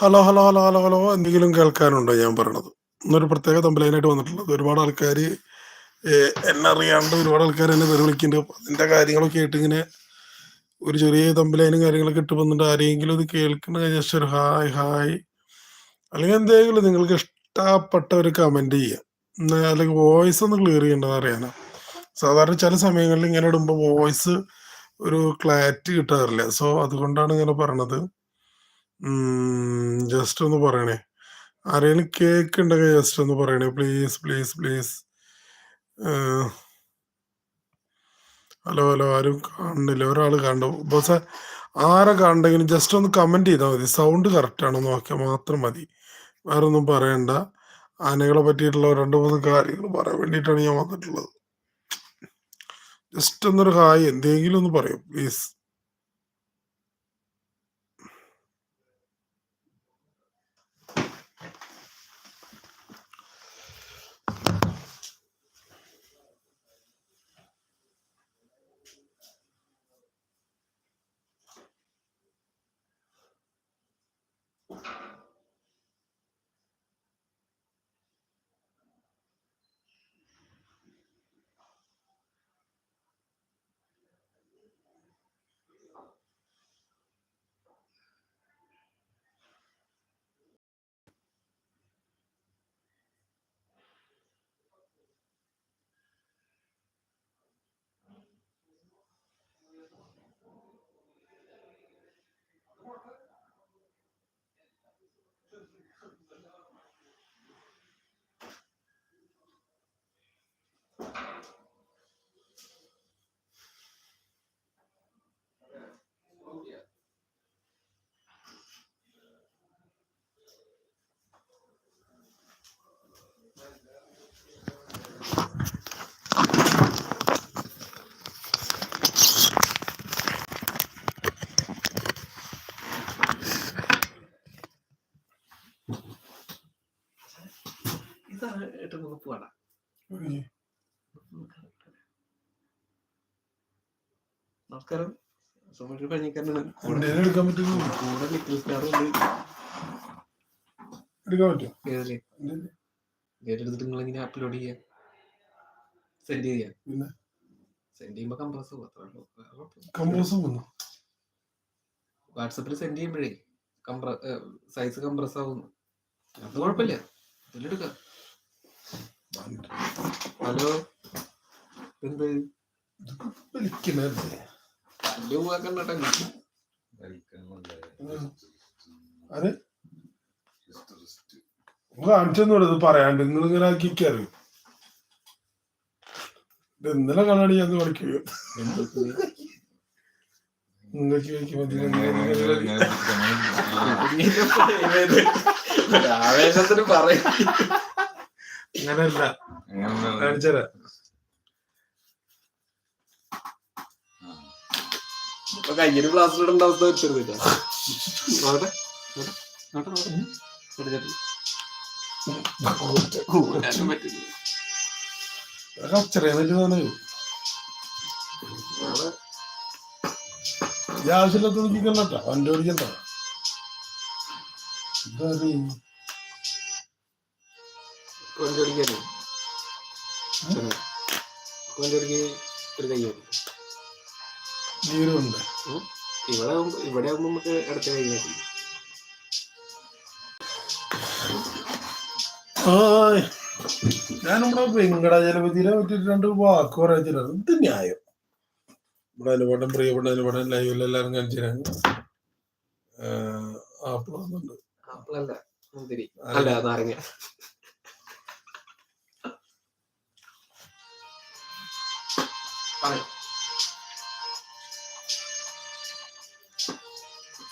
Hello hello hello hello hello എന്തെങ്കിലും കേൾക്കാനുണ്ടോ ഞാൻ പറയണത്? ഇന്നൊരു പ്രത്യേക തമ്പലൈനായിട്ട് വന്നിട്ടുള്ളത്. ഒരുപാട് ആൾക്കാർ എന്നെ അറിയാണ്ട് ഒരുപാട് ആൾക്കാർ എന്നെ പേര് വിളിക്കുന്നുണ്ട്. അതിന്റെ കാര്യങ്ങളൊക്കെ ആയിട്ട് ഇങ്ങനെ ഒരു ചെറിയ തമ്പലൈനും കാര്യങ്ങളൊക്കെ ഇട്ട് വന്നിട്ട് ആരെങ്കിലും ഇത് കേൾക്കുന്ന ജസ്റ്റ് ഒരു ഹായ് ഹായ്. അല്ലെങ്കിൽ എന്തെങ്കിലും നിങ്ങൾക്ക് ഇഷ്ടപ്പെട്ട ഒരു കമന്റ് ചെയ്യുക അല്ലെങ്കിൽ വോയിസ് ഒന്ന് ക്ലിയർ ചെയ്യേണ്ടത് അറിയാനാ. സാധാരണ ചില സമയങ്ങളിൽ ഇങ്ങനെ ഇടുമ്പോൾ വോയിസ് ഒരു ക്ലാരിറ്റി കിട്ടാറില്ല. സോ അതുകൊണ്ടാണ് ഇങ്ങനെ പറയണത്. ജസ്റ്റ് ഒന്ന് പറയണേ. ആരെങ്കിലും കേക്ക് ഉണ്ടെങ്കിൽ ജസ്റ്റ് ഒന്ന് പറയണേ. Please please please hello hello ആരും കാണുന്നില്ല. ഒരാൾ കണ്ടു. ബോസ് ആരെ കണ്ടെങ്കിലും ജസ്റ്റ് ഒന്ന് കമന്റ് ചെയ്താൽ മതി. സൗണ്ട് കറക്റ്റ് ആണോ നോക്കിയാൽ മാത്രം മതി. വേറെ ഒന്നും പറയണ്ട. ആനകളെ പറ്റിയിട്ടുള്ള രണ്ട് മൂന്ന് കാര്യങ്ങൾ പറയാൻ വേണ്ടിയിട്ടാണ് ഞാൻ വന്നിട്ടുള്ളത്. ജസ്റ്റ് ഒന്നൊരു ഹായ്. എന്തെങ്കിലും ഒന്ന് പറയൂ പ്ലീസ് നമസ്കാരം. സുമേഷ് പഞ്ഞിക്കാരനാണ് കൂടെ എന്തേലും എടുക്കാൻ പറ്റുമോ? കൂടെ ലിറ്റിൽ സ്റ്റാർ ഉണ്ട്. എടുക്കാൻ പറ്റുമോ? ഏതല്ലേ എടുത്തിട്ട് നിങ്ങൾ ഇങ്ങനെ അപ്ലോഡ് ചെയ്യാം. സെൻഡ് ചെയ്യാം. പിന്നെ? സെൻഡ് ചെയ്യുമ്പോ കമ്പോസ്. കമ്പോസ് വാട്സപ്പിൽ സെൻഡ് ചെയ്യുമ്പോഴേ കംപ്ര സൈസ് കംപ്രസ് ആവുന്നു അത് കുഴപ്പമില്ല. ഇതിലെടുക്കാം ഹലോ എന്ത്? വിളിക്കണല്ലേ തല്ലു പോവാക്കണ്ടട്ടെ അത് കാണിച്ചൊന്നും ഇത് പറയാണ്ട്. നിങ്ങൾ ഇങ്ങനെ ആക്കിക്കാറ് ഇത് ഇന്നലെ കണ്ണാടി ഞാൻ ഇങ്ങനെ ആവേശത്തിന് പറയും. അങ്ങനല്ല കാണിച്ചരാ ഇപ്പൊ കയ്യിൽ പ്ലാസ്റ്റർ ഇടേണ്ട അവസ്ഥ വെച്ചിരുന്നില്ല നോക്കട്ടെ, നോക്കട്ടെ. എടുത്തിട്ട്. ഊരാനും പറ്റില്ല. തോന്നുന്നു നാളെ ഈ ആവശ്യമില്ലാത്ത നോക്കിക്കണ്ടോ വണ്ടി ഓടിക്കണ്ട. എന്താ കൊഞ്ചൊടിക്കാനേ കൊഞ്ചൊടിക്ക് ഒരു കൈ നീരുണ്ട് ഇവിടെ ഇവിടെ ആകുമ്പോൾ നമുക്ക് അടുത്ത കൈ മതി ആയ്. ഞാൻ നമ്മുടെ വെങ്കടാചലപതിനെ പറ്റിയിട്ട് രണ്ട് വാക്ക് പറയാ ഇത് ന്യായം? ഇവിടെ അനുപാടം പ്രിയപ്പെട്ട അനുപാടം ലൈവിൽ എല്ലാവരും കാണിച്ചിരുന്നു. ആപ്പിൾ വന്നുണ്ട് ആപ്പിളല്ല മുന്തിരി. അല്ല. നാരങ്ങ.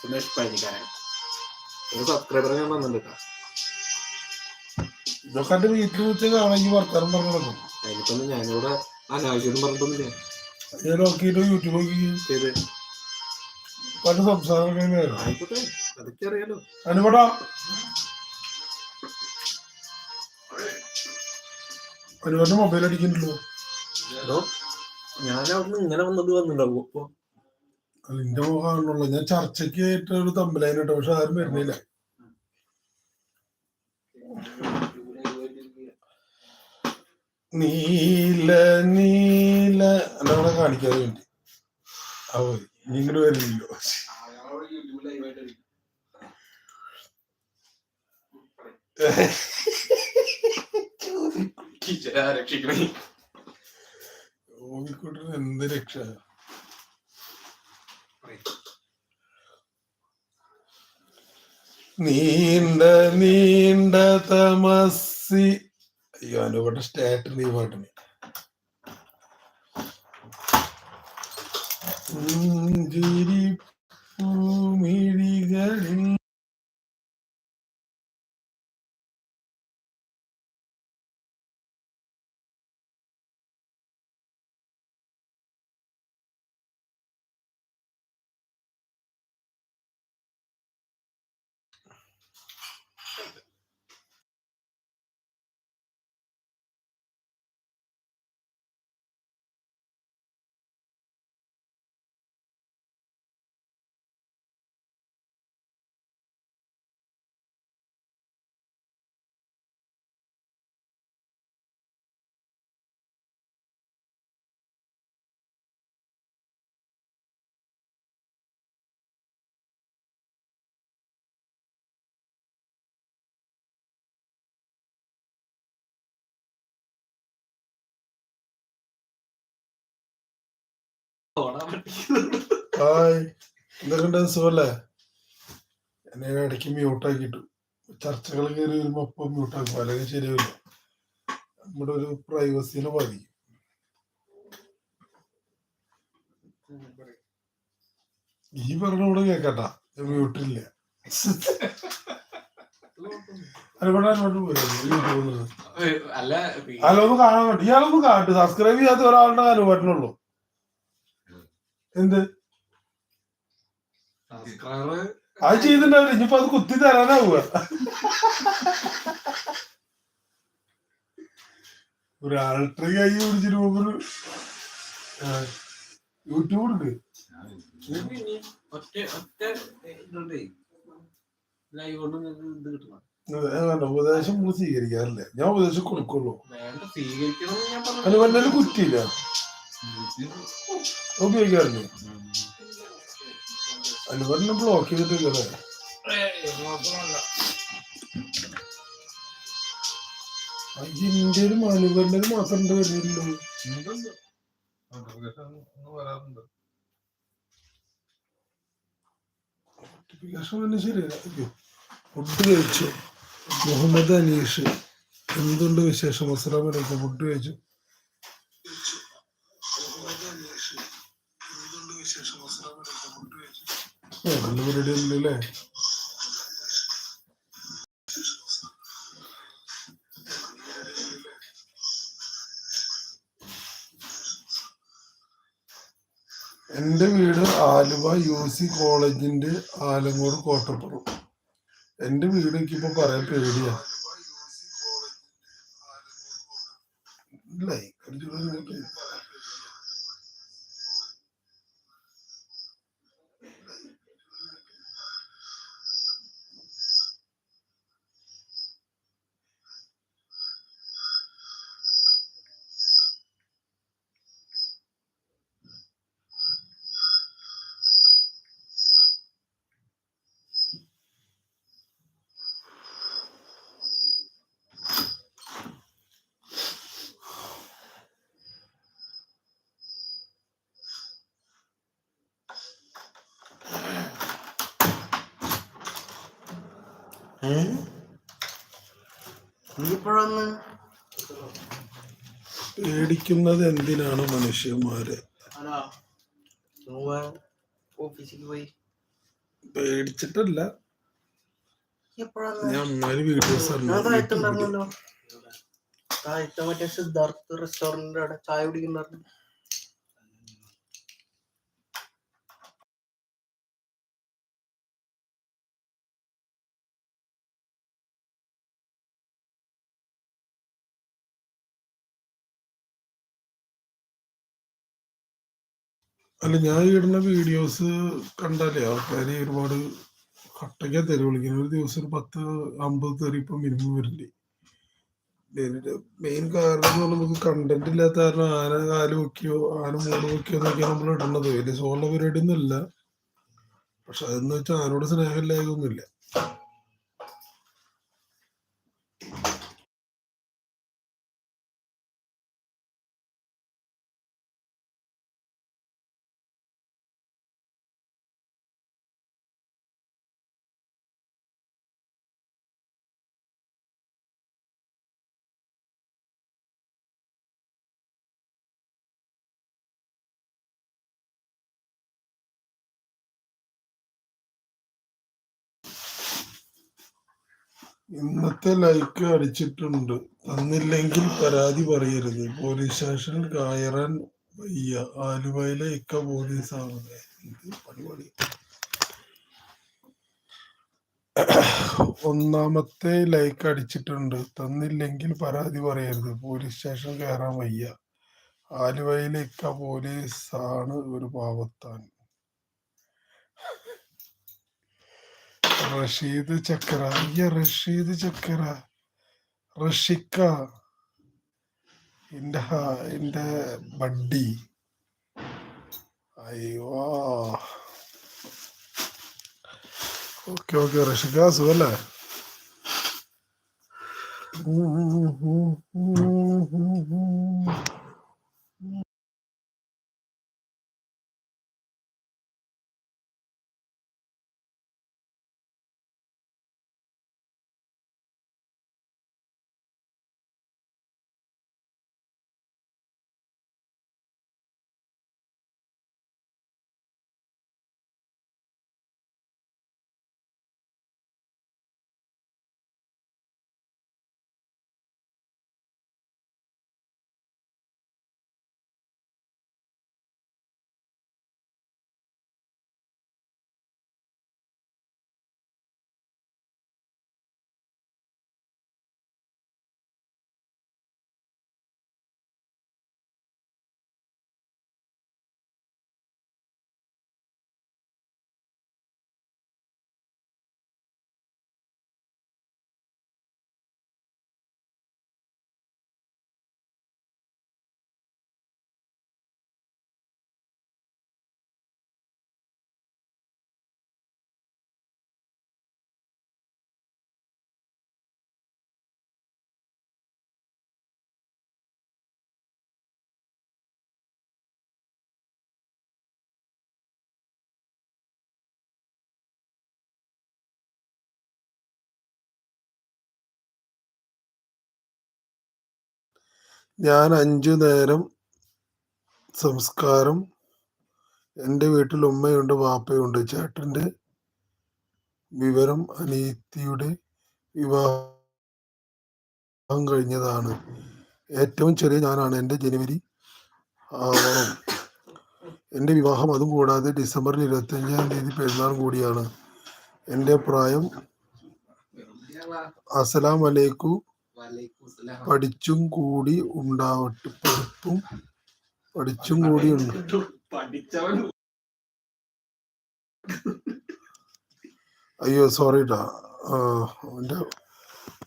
സുമേഷ് പഴനിക്കാരൻ ഒരു സബ്സ്ക്രൈബർ ഞാൻ വന്നിട്ടുണ്ട് ഇതൊക്കെ എന്റെ വീട്ടിൽ വെച്ച് കാണാമെങ്കിൽ വർത്താനം പറഞ്ഞു നടക്കും അതിനിപ്പൊന്നും ഞാനിവിടെ അനാവശ്യം പറഞ്ഞിട്ടൊന്നുമില്ല. ഞാൻ നോക്കിയിട്ട് യൂട്യൂബ് നോക്കി. ചെയ്ത് പല സംസാരമൊക്കെ ആയിക്കോട്ടെ അതൊക്കെ അറിയാലോ. അനുപടാ അനുപന്റെ മൊബൈൽ അടിക്കണ്ടല്ലോ ഞാൻ ഞാൻ നിന്ന് ഇങ്ങനെ വന്നത് വന്നിട്ടുണ്ടാവും. അപ്പൊ അല്ല എന്റെ മുഖമാണല്ലോ ഞാൻ ചർച്ചയ്ക്ക് ഏറ്റവും ഒരു തമ്പലായിട്ട് പക്ഷെ ആരും വരുന്നില്ല. നീല നീല. നമ്മളെ കാണിക്കാൻ വേണ്ടി. ഓ ഇങ്ങോട്ട് വരുന്നില്ലോ രക്ഷിക്കണേ ഓവിക്കുട്ടൻ എന്ത് രക്ഷ നീണ്ട നീണ്ട തമസി അയ്യോ അനുപട്ട സ്റ്റാറ്റിന് ഈ പാട്ടിന് പുഞ്ചിരി പൂമിഴികളിൽ something. ഹായ്. എന്തൊക്കെയുണ്ട് സുഖല്ലേ? എന്നെ ഇടയ്ക്ക് മ്യൂട്ടാക്കിട്ടു ചർച്ചകൾ കയറി വരുമ്പോ അപ്പൊ മ്യൂട്ടാക്കും അല്ലെങ്കിൽ ശരിയല്ല നമ്മുടെ ഒരു പ്രൈവസിനെ ബാധിക്കും. ഈ പറഞ്ഞ കൂടെ കേക്കട്ടാ മ്യൂട്ടില്ല അല്ല ഒന്ന് കാണാൻ വേണ്ടി. ഇയാളൊന്ന് കാട്ട് സബ്സ്ക്രൈബ് ചെയ്യാത്ത ഒരാളുടെ അനുപറ്റിനുള്ളൂ എന്ത്? അത് ചെയ്തിട്ടുണ്ടാവില്ല. ഇനിയിപ്പോ അത് കുത്തി തരാനാവുക. ഒരു ആൾട്ടർ കൈ പിടിച്ചിട്ട് പോകുമ്പോ യൂട്യൂബ് ഉണ്ട്. ഒറ്റ ഒറ്റ ഇതുണ്ടേ. ലൈവ് കൊണ്ട് നിങ്ങൾക്ക് ഇത് കിട്ടണം. അതെ, അങ്ങനെ ഉപദേശം നമ്മൾ സ്വീകരിക്കാറില്ല. ഞാൻ ഉപദേശം കൊടുക്കുള്ളൂ. അനുപന്നൊരു കുറ്റിയില്ല. ഉപയോഗിക്കാറില്ല അനുപന്നെ ബ്ലോക്ക് മാത്രം ഉണ്ട് വരുന്നില്ലല്ലോ നോട്ടിഫിക്കേഷൻ തന്നെ ശരിയല്ല അയ്യോ ഫുഡ് കഴിച്ചു. മുഹമ്മദ് അനീഷ്. എന്തുണ്ട് വിശേഷം? അസ്സലാം വലൈക്കും ഫുഡ് കഴിച്ചു. നല്ല പരിപാടി ഉണ്ടല്ലേ എന്റെ വീട് ആലുവ യു സി കോളേജിന്റെ ആലങ്ങോട് കോട്ടപ്പുറം. എന്റെ വീട് എനിക്കിപ്പോ പറയാൻ പേടിയാ. ലൈക്ക് പേടിക്കുന്നത് എന്തിനാണ് മനുഷ്യന്മാരെ? പേടിച്ചിട്ടല്ല. ഞാൻ അമ്മാര് വീഡിയോസ് സിദ്ധാർത്ഥ് റെസ്റ്റോറന്റിന്റെ അവിടെ ചായ കുടിക്കുന്നുണ്ടായിരുന്നു. അല്ല ഞാൻ ഇടുന്ന വീഡിയോസ് കണ്ടാലേ ആൾക്കാര് ഒരുപാട് കട്ടയ്ക്ക തെറി വിളിക്കുന്നത്. ഒരു ദിവസം ഒരു പത്ത് അമ്പത് തെറി ഇപ്പൊ മിനിമം വരില്ലേ മെയിൻ കാരണം നമുക്ക് കണ്ടന്റ് ഇല്ലാത്ത കാരണം ആന കാൽ വെക്കിയോ ആന മൂട് വെക്കിയോ എന്നൊക്കെയാണ് നമ്മൾ ഇടുന്നത്. വലിയ സോളുള്ള പരിപാടി ഒന്നുമില്ല പക്ഷെ അതെന്ന് വെച്ചാൽ ആനോട് സ്നേഹമില്ലായതൊന്നുമില്ല ഇന്നത്തെ ലൈക്ക് അടിച്ചിട്ടുണ്ട്. തന്നില്ലെങ്കിൽ പരാതി പറയരുത്. പോലീസ് സ്റ്റേഷനിൽ കയറാൻ വയ്യ. ആലുവയിലെ ഇക്ക പോലീസ് ആണ് ഒന്നാമത്തെ ലൈക്ക് അടിച്ചിട്ടുണ്ട്. തന്നില്ലെങ്കിൽ പരാതി പറയരുത്. പോലീസ് സ്റ്റേഷൻ കയറാൻ വയ്യ. ആലുവയിലെ ഇക്ക പോലീസ് ആണ് ഒരു പാവത്താൻ. റഷീദ് ചക്ര. അയ്യ റഷീദ് ചക്ര. റഷിക്ക. എന്റെ ഹ- എന്റെ ബഡ്ഡി. അയ്യോ. ഓക്കെ ഓക്കെ റഷിക്ക സുഖല്ലേ? ഞാൻ അഞ്ചു നേരം സംസ്കാരം എന്റെ വീട്ടിൽ ഉമ്മയുണ്ട് വാപ്പയുണ്ട്. ചേട്ടന്റെ വിവരം അനീതിയുടെ വിവാഹം കഴിഞ്ഞതാണ്. ഏറ്റവും ചെറിയ ഞാനാണ്. എന്റെ ജനുവരി എന്റെ വിവാഹം അതും കൂടാതെ ഡിസംബർ ഇരുപത്തഞ്ചാം തീയതി പെരുന്നാൾ കൂടിയാണ്. എന്റെ പ്രായം അസലാം വലൈക്കു പഠിച്ചും കൂടി ഉണ്ടാവട്ടെ പഠിപ്പും പഠിച്ചും കൂടി ഉണ്ട്. അയ്യോ സോറി ട്ടാ.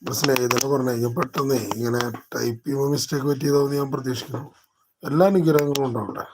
മനസ്സിലായി സ്നേഹിതനെ പറഞ്ഞേ ഞാൻ പെട്ടെന്നേ ഇങ്ങനെ ടൈപ്പ് ചെയ്യുമ്പോൾ മിസ്റ്റേക്ക് പറ്റിയതാന്ന് ഞാൻ പ്രതീക്ഷിക്കുന്നു. എല്ലാ അനുഗ്രഹങ്ങളും ഉണ്ടാവട്ടെ.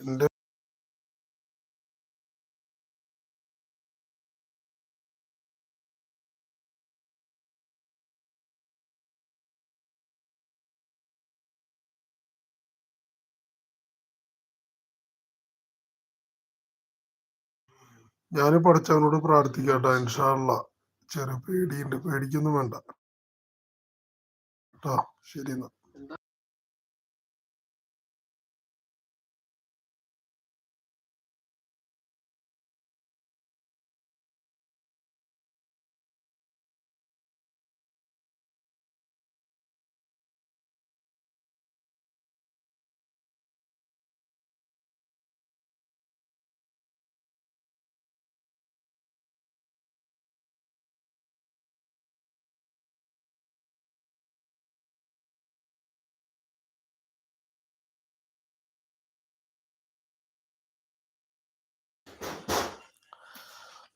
എന്റെ ഞാൻ പഠിച്ചവനോട് പ്രാർത്ഥിക്കട്ടെ ഇൻഷാള്ള ചെറിയ പേടിയുണ്ട് പേടിക്കൊന്നും വേണ്ട. കേട്ടോ ശരി എന്നാ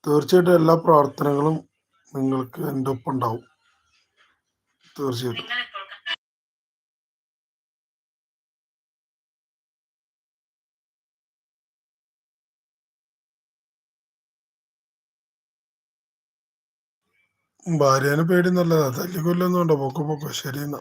തീർച്ചയായിട്ടും എല്ലാ പ്രാർത്ഥനകളും നിങ്ങൾക്ക് എന്റെ ഒപ്പം ഉണ്ടാവും തീർച്ചയായിട്ടും. ഭാര്യേനെ പേടി നല്ലതാ തല്ലിക്കൊല്ലൊന്നും ഉണ്ടോ പൊക്കോ പൊക്കോ. ശരി എന്നാ